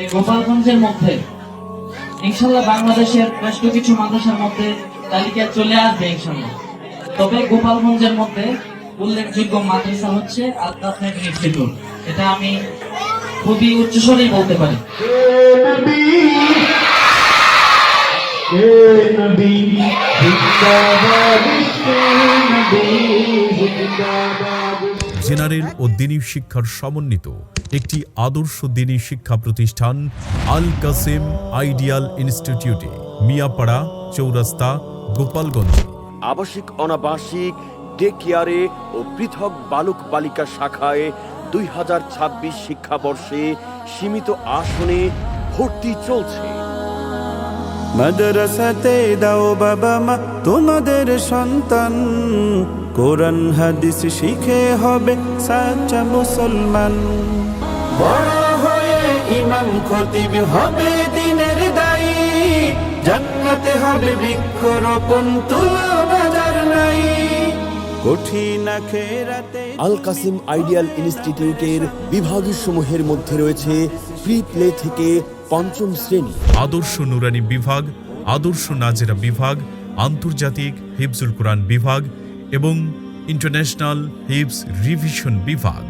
এই গোপালগঞ্জের মধ্যে। ইনশাল্লাহ বাংলাদেশের বেশ কিছু মানুষের মধ্যে তালিকা চলে আসবে ইনশাল্লাহ। তবে গোপালগঞ্জের মধ্যে উল্লেখযোগ্য মাদ্রাসা হচ্ছে আলতাফনেট ইনস্টিটিউট। এটা আমি খুবই উচ্চস্বরেই বলতে পারি। জেনারেল ও দিনী শিক্ষার সমন্বিত একটি আদর্শ দিনী শিক্ষা প্রতিষ্ঠান আল কাসেম আইডিয়াল ইনস্টিটিউটে, মিয়াপাড়া, চৌরাস্তা, গোপালগঞ্জ। আবাসিক, অনাবাসিক ডে কেয়ারে ও পৃথক বালক বালিকা শাখায় দুই হাজার ছাব্বিশ শিক্ষাবর্ষে সীমিত আসনে ভর্তি চলছে। মাদ্রাসাতে দাও বাবা মা তোমাদের সন্তান। কোরআন হাদিস শিখে হবে সাচ্চা মুসলমান। বড় হয়ে ইমাম খতিব হবে দিনের দায়ী। জান্নাতে হবে বৃক্ষরোপণ তুলো বাজার নাই। কঠিন খেরাতে আল কাসিম আইডিয়াল ইনস্টিটিউটের বিভাগসমূহের মধ্যে রয়েছে প্রি প্লে থেকে পঞ্চম শ্রেণি। আদর্শ নুরানি বিভাগ, আদর্শ নাজেরা বিভাগ, আন্তর্জাতিক হিফজুল কোরআন বিভাগ এবং ইন্টারন্যাশনাল হিফজ রিভিশন বিভাগ।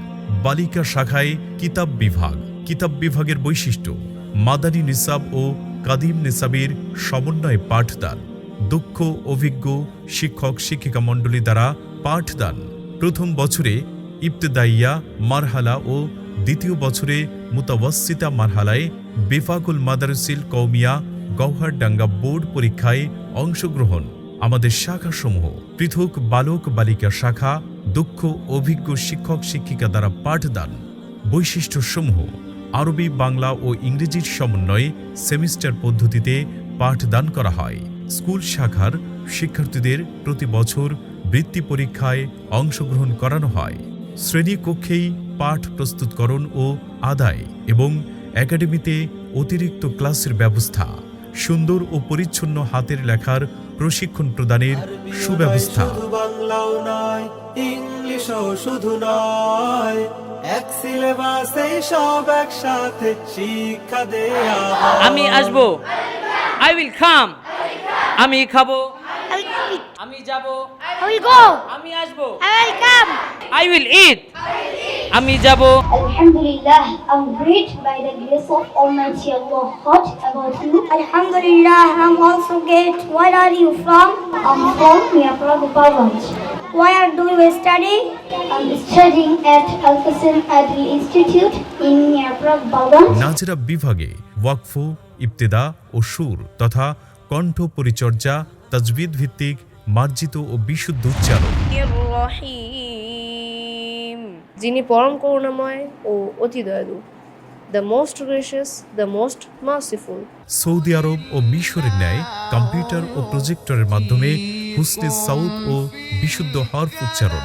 বালিকা শাখায় কিতাব বিভাগ। কিতাব বিভাগের বৈশিষ্ট্য, মাদানী নিসাব ও কাদিম নিসাবের সমন্বয়ে পাঠদান। দক্ষ অভিজ্ঞ, শিক্ষক, শিক্ষিকা মণ্ডলী দ্বারা পাঠদান। প্রথম বছরে ইবতেদাইয়া, মারহালা ও দ্বিতীয় বছরে মুতাওয়াসিতা মারহালায় বেফাকুল মাদারসিল কৌমিয়া গৌহারডাঙ্গা বোর্ড পরীক্ষায় অংশগ্রহণ। আমাদের শাখাসমূহ, পৃথক বালক বালিকা শাখা, দক্ষ অভিজ্ঞ শিক্ষক শিক্ষিকা দ্বারা পাঠদান। বৈশিষ্ট্যসমূহ, আরবি, বাংলা ও ইংরেজির সমন্বয়ে সেমিস্টার পদ্ধতিতে পাঠদান করা হয়। স্কুল শাখার শিক্ষার্থীদের প্রতি বছর বৃত্তি পরীক্ষায় অংশগ্রহণ করানো হয়। শ্রেণীকক্ষেই পাঠ প্রস্তুতকরণ ও আদায় এবং একাডেমিতে অতিরিক্ত ক্লাসের ব্যবস্থা সুন্দর ও পরিচ্ছন্ন হাতের লেখার প্রশিক্ষণ প্রদানের সুব্যবস্থা। বাংলাও নয় ইংলিশও শুধু নয় এক সিলেবাসে সব একসাথে শিক্ষা দেয়া আমি আসব। আই উইল কাম আমি খাব। আমি যাব। I will go. আমি আসব। I will come. I will it আমি যাব Alhamdulillah, I'm great by the grace of Almighty Allah. What about you? Alhamdulillah, I'm also great. Where are you from? I'm from Miyapura Gopalganj. Where do you study? I'm studying at Al Qasim Adli Institute in Gopalganj. নাজরা বিভাগে ওয়াকফ ইবতেদা ও সুর তথা কণ্ঠ পরিচর্যা তাজবিদ ভিত্তিক মার্জিত ও বিশুদ্ধ উচ্চারণ। যিনি পরম করুণাময় ও অতি দয়ালু। The most gracious the most merciful Saudi আরব ও মিশরের ন্যায় কম্পিউটার ও প্রজেক্টরের মাধ্যমে হুসনে সাউদ ও বিশুদ্ধ হরফ উচ্চারণ।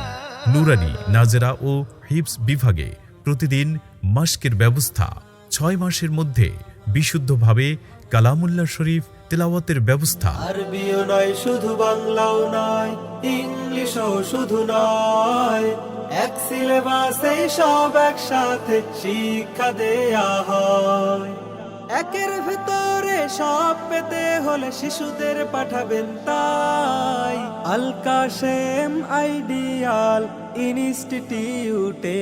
নুরানি নাজেরা ও হিপস বিভাগে প্রতিদিন মাস্কের ব্যবস্থা। ছয় মাসের মধ্যে বিশুদ্ধভাবে কালামুল্লাহ শরীফ তেলাওয়াতের ব্যবস্থা। আরবিও নয়, শুধু বাংলাও নয়, ইংলিশও শুধু নয়। এক সিলেবাসে সব একসাথে শিক্ষা দেয়া হয়। একের ভেতরে সব পেতে হলে শিশুদের পাঠাবেন তাই। আল কাশেম আইডিয়াল ইনস্টিটিউটে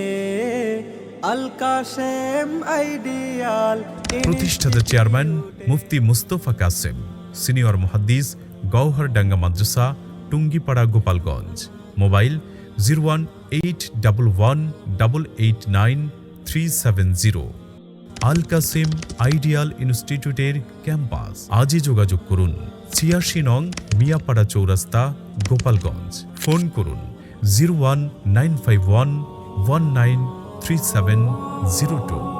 প্রতিষ্ঠাতা চেয়ারম্যান মুফতি মুস্তফা কাসেম, সিনিয়র মুহাদ্দিস Gouhardanga Madrasa, Tungipara Gopalganj. Mobile zero one eight double one double eight nine three seven zero. Al Kasem ideal ইনস্টিটিউটের ক্যাম্পাস। আজই যোগাযোগ করুন। ছিয়াশি নং মিয়াপাড়া চৌরাস্তা, গোপালগঞ্জ। ফোন করুন। Zero one nine five one one nine three seven zero two